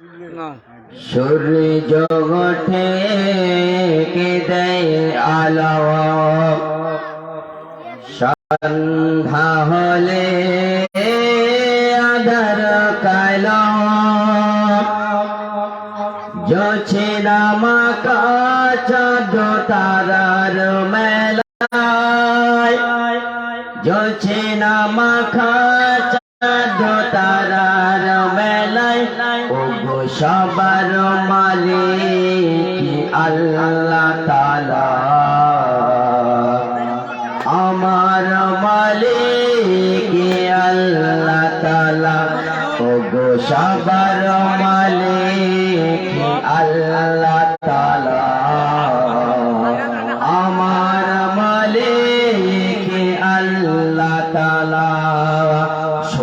সূর্য কে দেয় আলো? সন্ধ্যা হলে আধার কালো। জছে নামাকা চাঁদ তারার মেলায়। জছে নামাখা চাঁদ তারার মেলায় ও গো সবার মালিক আল্লাহ তালা আমার মালিক আল্লাহ তালা ও গো সবার মালিক আল্লাহ তালা আমার মালিক আল্লাহ তালা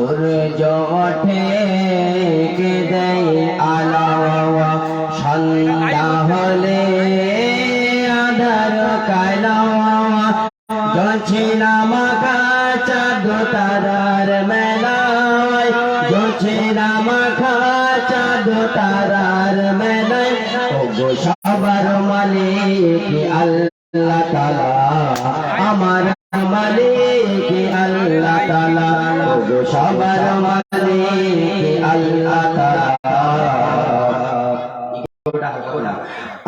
সূর্য ওঠে কে দেয় আলো সন্ধ্যা হলে আধার কালো গছে নামাকা চাঁদ তারার মেলায়। গছে নামাকা চাঁদ তারার মেলায়। ও গো সবার মালিক আল্লাহ তালা। আমার মালিক আল্লাহ তালা।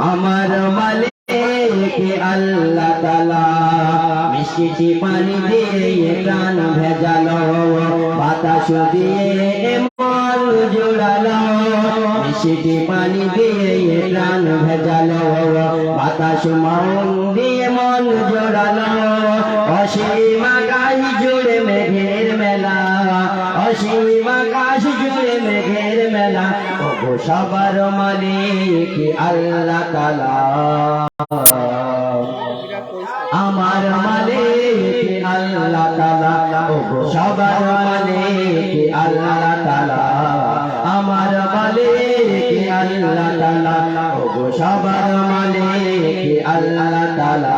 আমার মালিক আল্লাহ তালা মিষ্টি পানি দিয়ে প্রাণ ভেজালো, বাতাস দিয়ে মন জোড়ালো, মিষ্টি পানি দিয়ে প্রাণ ভেজালো, বাতাস মন দিয়ে মন জোড়ালো, অসীম আকাশ জুড়ে মেঘের মেলা। ও গো সবার মালিক আল্লাহ তালা আমার মালিক আল্লাহ তালা ও গো সবার মালিক আল্লাহ তালা আমার মালিক আল্লাহ তালা ও গো সবার মালিক আল্লাহ তালা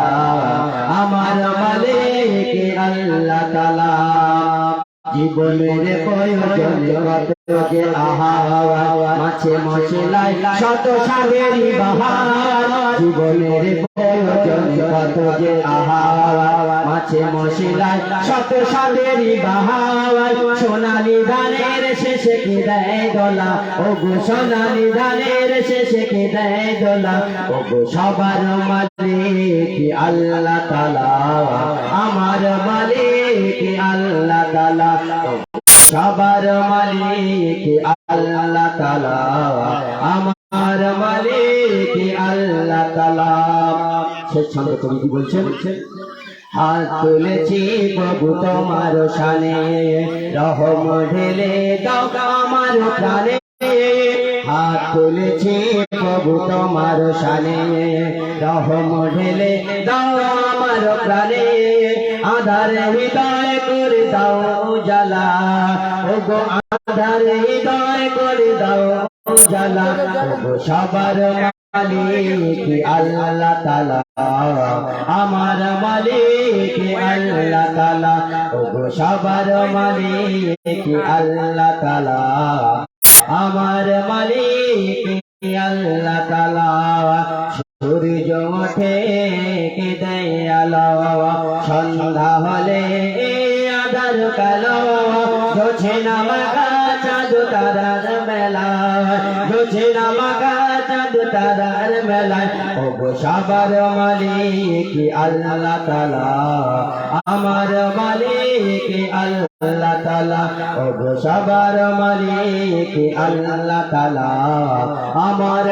আমার মালিক আল্লাহ তালা জীবনের প্রয়োজন মাছে শত সোনালি ধানের শেষে কি দেয় দোলা? ও গো সোনালি ধানের শেষে কি দেয় দোলা? ও গো সবার মালিক আল্লাহ তালা আমার মালিক আল্লাহ তালা সবার মালিক আল্লাহ তালা আমার মালিক আল্লাহ তালা শেষ ছন্দ কবি বলছেন? হাত তুলেছি প্রভু তোমার শানে। রহম ঢেলে দাও আমার প্রাণে। হাত তুলেছি প্রভু তোমার শানে। রহম ঢেলে দাও আমার প্রাণে। আধার হৃদয় করে দাও উজালা। ও গো আধার হৃদয় করে দাও উজালা। ও গো সবার মালিক আল্লাহ তালা আমার মালিক আল্লাহ তালা ও গো সবার মালিক আল্লাহ তালা আমার মালিক আল্লাহ তালা সূর্য ওঠে দেয় সন্ধ্যা হলে আধার কালো। জোছে নামাকা চাঁদ তারার মেলা। জোছে নামাকা চাঁদ তারার মেলায় ও সবার মালিক, আল্লাহ তালা। আমার মালিক, আল্লাহ তালা। ও গো সবার মালিক, আল্লাহ তালা। আমার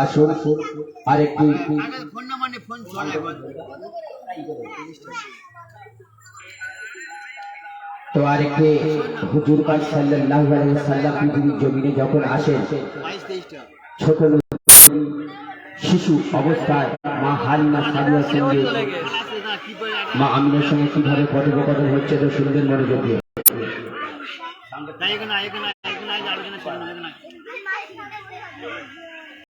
আসুন। আরেকটি ফোন চলে তো আরেকটি হুজুর পাক সাল্লাল্লাহু আলাইহি সাল্লাম পৃথিবীর জমিনে যখন আসেন ছোট শিশু অবস্থায় মা হালিমা সাদিয়ার সঙ্গে মা আমিনের সঙ্গে কীভাবে কথোপকথন হচ্ছে তো শুনবেন মনোযোগ দিয়ে। তাই